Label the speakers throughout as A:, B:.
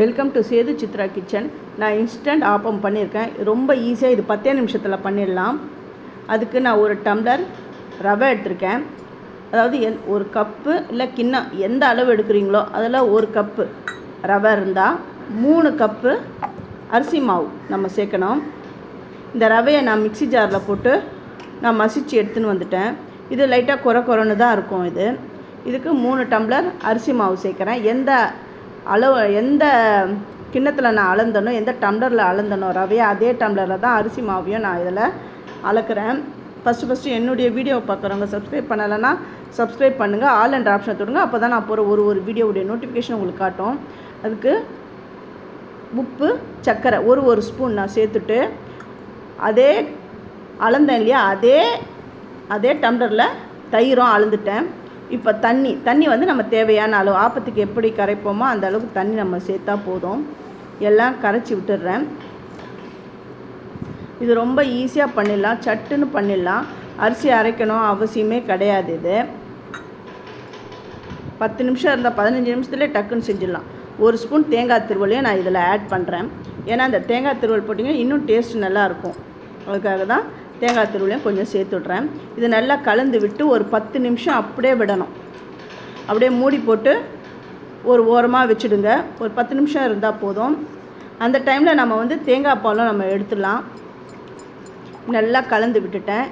A: Welcome to Sethu Chitra kitchen நான் instant appam பண்ணியிருக்கேன் ரொம்ப ஈஸியாக இது பத்தே நிமிஷத்தில் பண்ணிடலாம். அதுக்கு நான் ஒரு டம்ளர் ரவை எடுத்திருக்கேன். அதாவது எந் ஒரு கப்பு இல்லை கிண்ணம் எந்த அளவு எடுக்கிறீங்களோ அதில் ஒரு கப்பு ரவை இருந்தால் மூணு கப்பு அரிசி மாவு நம்ம சேர்க்கணும். இந்த ரவையை நான் மிக்ஸி ஜாரில் போட்டு நான் மசிச்சு எடுத்துன்னு வந்துட்டேன். இது லைட்டாக குறை குறைன்னு தான் இருக்கும் இது. இதுக்கு மூணு டம்ளர் அரிசி மாவு சேர்க்குறேன். எந்த அளவு எந்த கிண்ணத்தில் நான் அளந்தனோ எந்த டம்ளரில் அளந்தனோ ரவையை அதே டம்ளரில் தான் அரிசி மாவையும் நான் இதில் அளக்குறேன். ஃபஸ்ட்டு ஃபஸ்ட்டு என்னுடைய வீடியோ பார்க்குறவங்க சப்ஸ்கிரைப் பண்ணலைன்னா சப்ஸ்கிரைப் பண்ணுங்கள் ஆல் அண்ட் ஆப்ஷனை தொடுங்க. அப்போ தான் நான் போகிற ஒரு ஒரு வீடியோவுடைய நோட்டிஃபிகேஷன் உங்களுக்கு காட்டும். அதுக்கு உப்பு சர்க்கரை ஒரு ஒரு ஸ்பூன் நான் சேர்த்துட்டு அதே அளந்தேன் இல்லையா? அதே அதே டம்ளரில் தயிரும் அளந்துட்டேன். இப்போ தண்ணி தண்ணி வந்து நம்ம தேவையான அளவு ஆப்பத்துக்கு எப்படி கரைப்போமோ அந்த அளவுக்கு தண்ணி நம்ம சேர்த்தா போதும். எல்லாம் கரைச்சி விட்டுடுறேன். இது ரொம்ப ஈஸியாக பண்ணிடலாம். சட்டுன்னு பண்ணிடலாம். அரிசி அரைக்கணும் அவசியமே கிடையாது இது. பத்து நிமிஷம் இருந்தால் பதினஞ்சு நிமிஷத்துலேயே டக்குன்னு செஞ்சிடலாம். ஒரு ஸ்பூன் தேங்காய் திருவலையும் நான் இதில் ஆட் பண்ணுறேன் ஏன்னா அந்த தேங்காய் திருவல் போட்டிங்கன்னா இன்னும் டேஸ்ட் நல்லாயிருக்கும் அதுக்காக தான் தேங்காய் திருவலையும் கொஞ்சம் சேர்த்து விட்றேன். இது நல்லா கலந்து விட்டு ஒரு பத்து நிமிஷம் அப்படியே விடணும். அப்படியே மூடி போட்டு ஒரு ஓரமாக வச்சுடுங்க. ஒரு பத்து நிமிஷம் இருந்தால் போதும். அந்த டைமில் நம்ம வந்து தேங்காய் பாலும் நம்ம எடுத்துடலாம். நல்லா கலந்து விட்டுட்டேன்.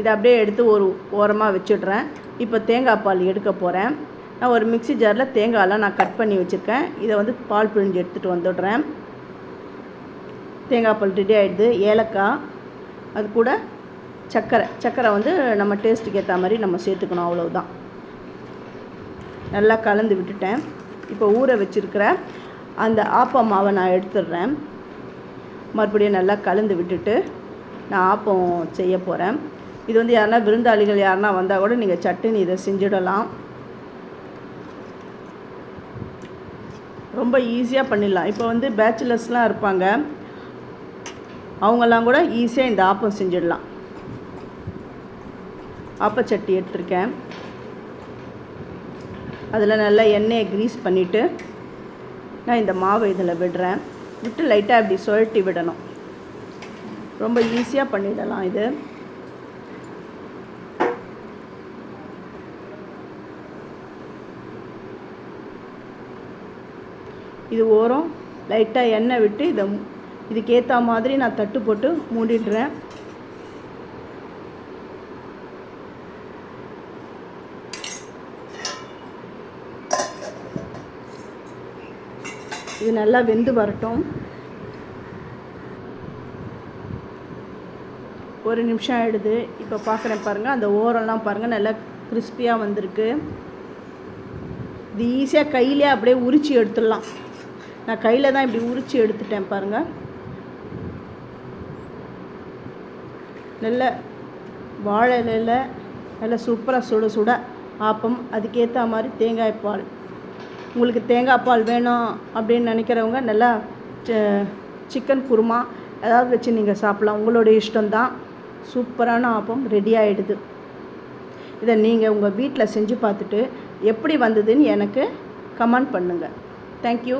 A: இதை அப்படியே எடுத்து ஒரு ஓரமாக வச்சுடுறேன். இப்போ தேங்காய் பால் எடுக்க போகிறேன் நான் ஒரு மிக்ஸி ஜாரில் தேங்காயெல்லாம் நான் கட் பண்ணி வச்சுருக்கேன். இதை வந்து பால் பிழிஞ்சு எடுத்துகிட்டு வந்துடுறேன். தேங்காய் பால் ரெடி ஆகிடுது ஏலக்காய் அது கூட சர்க்கரை சர்க்கரை வந்து நம்ம டேஸ்ட்டுக்கு ஏற்ற மாதிரி நம்ம சேர்த்துக்கணும் அவ்வளவுதான். நல்லா கலந்து விட்டுட்டேன். இப்போ ஊற வச்சுருக்கிற அந்த ஆப்ப மாவை நான் எடுத்துடுறேன். மறுபடியும் நல்லா கலந்து விட்டுட்டு நான் ஆப்பம் செய்ய போகிறேன் இது வந்து யாருனா விருந்தாளிகள் யாருனா வந்தால் கூட நீங்கள் சட்டுன்னு இதை செஞ்சிடலாம். ரொம்ப ஈஸியாக பண்ணிடலாம். இப்போ வந்து பேச்சுலர்ஸ்லாம் இருப்பாங்க. அவங்கெல்லாம் கூட ஈஸியாக இந்த ஆப்பம் செஞ்சிடலாம். ஆப்பச்சட்டி எடுத்திருக்கேன். அதில் நல்லா எண்ணெயை க்ரீஸ் பண்ணிவிட்டு நான் இந்த மாவை இதில் விடுறேன். விட்டு லைட்டாக இப்படி சுழட்டி விடணும். ரொம்ப ஈஸியாக பண்ணிடலாம் இது. இது ஓரம். லைட்டாக எண்ணெய் விட்டு இதை இதுக்கேற்ற மாதிரி நான் தட்டு போட்டு மூடிடுறேன். இது நல்லா வெந்து வரட்டும். ஒரு நிமிஷம் ஆகிடுது இப்போ பார்க்குறேன் பாருங்கள் அந்த ஓரம்லாம் பாருங்கள் நல்லா கிறிஸ்பியாக வந்திருக்கு. இது ஈஸியாக கையிலே அப்படியே உரிச்சு எடுத்துடலாம். நான் கையில் தான் இப்படி உரிச்சு எடுத்துட்டேன் பாருங்கள் நல்ல வாழை இலையில் நல்ல சூப்பராக சுட சுட ஆப்பம். அதுக்கேற்ற மாதிரி தேங்காய் பால். உங்களுக்கு தேங்காய் பால் வேணும் அப்படின்னு நினைக்கிறவங்க நல்லா சிக்கன் குருமா ஏதாவது வச்சு நீங்கள் சாப்பிட்லாம். உங்களுடைய இஷ்டம்தான். சூப்பரான ஆப்பம் ரெடி ஆகிடுது இதை நீங்கள் உங்கள் வீட்டில் செஞ்சு பார்த்துட்டு எப்படி வந்ததுன்னு எனக்கு கமெண்ட் பண்ணுங்கள் தேங்க்யூ